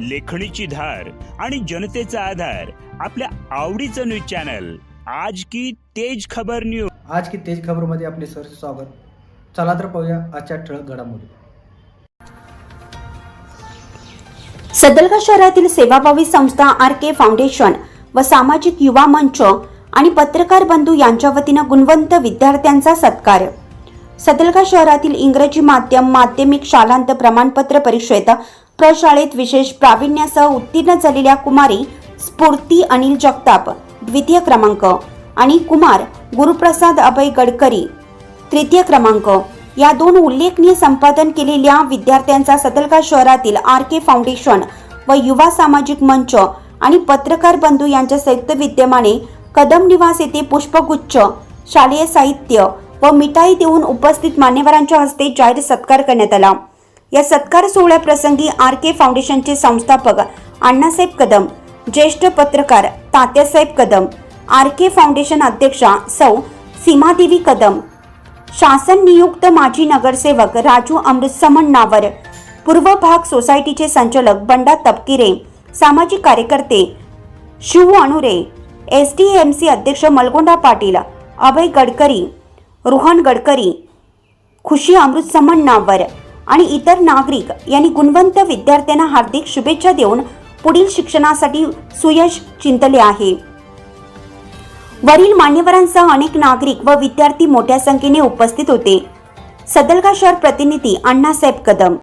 लेखणीची धार आणि जनतेचा आधार आपल्या आवडीचं न्यूज चॅनल. आज की तेज खबर न्यूज आज की तेज खबरमध्ये आपले सर स्वागत. चला तर पाहूया आजच्या ठळक घडामोडी. सदलगा शहरातील सेवाभावी संस्था आर के फाउंडेशन व सामाजिक युवा मंच आणि पत्रकार बंधू यांच्या वतीनं गुणवंत विद्यार्थ्यांचा सत्कार. सतलका शहरातील इंग्रजी माध्यम माध्यमिक शालांत प्रमाणपत्र परीक्षेत प्रशाळेत विशेष प्रावीण्यासह उत्तीर्ण झालेल्या कुमारी स्फूर्ती अनिल जगताप द्वितीय क्रमांक आणि कुमार गुरुप्रसाद अभय गडकरी तृतीय क्रमांक. या दोन उल्लेखनीय संपादन केलेल्या विद्यार्थ्यांचा सतलका शहरातील आर के फाउंडेशन व युवा सामाजिक मंच आणि पत्रकार बंधू यांच्या संयुक्त विद्यमाने कदम निवास येथे पुष्पगुच्छ शालेय साहित्य व मिठाई देऊन उपस्थित मान्यवरांच्या हस्ते जाहीर सत्कार करण्यात आला. या सत्कार सोहळ्याप्रसंगी आर के फाउंडेशनचे संस्थापक अण्णासाहेब कदम ज्येष्ठ पत्रकार Tatyasaheb Kadam R K foundation अध्यक्षा सौ सीमादेवी कदम शासन नियुक्त माजी नगरसेवक राजू अमृतसमन नावर पूर्व भाग सोसायटीचे संचालक बंडा तपकिरे सामाजिक कार्यकर्ते Shiv Anure S D M C अध्यक्ष मलगोंडा पाटील अभय गडकरी रोहन गडकरी खुशी अमृतसमन नावर आणि इतर नागरिक यांनी गुणवंत विद्यार्थ्यांना हार्दिक शुभेच्छा देऊन पुढील शिक्षणासाठी सुयश चिंतले आहे. वरील मान्यवरांसह अनेक नागरिक व विद्यार्थी मोठ्या संख्येने उपस्थित होते. सदलगा शहर प्रतिनिधी अण्णासाहेब कदम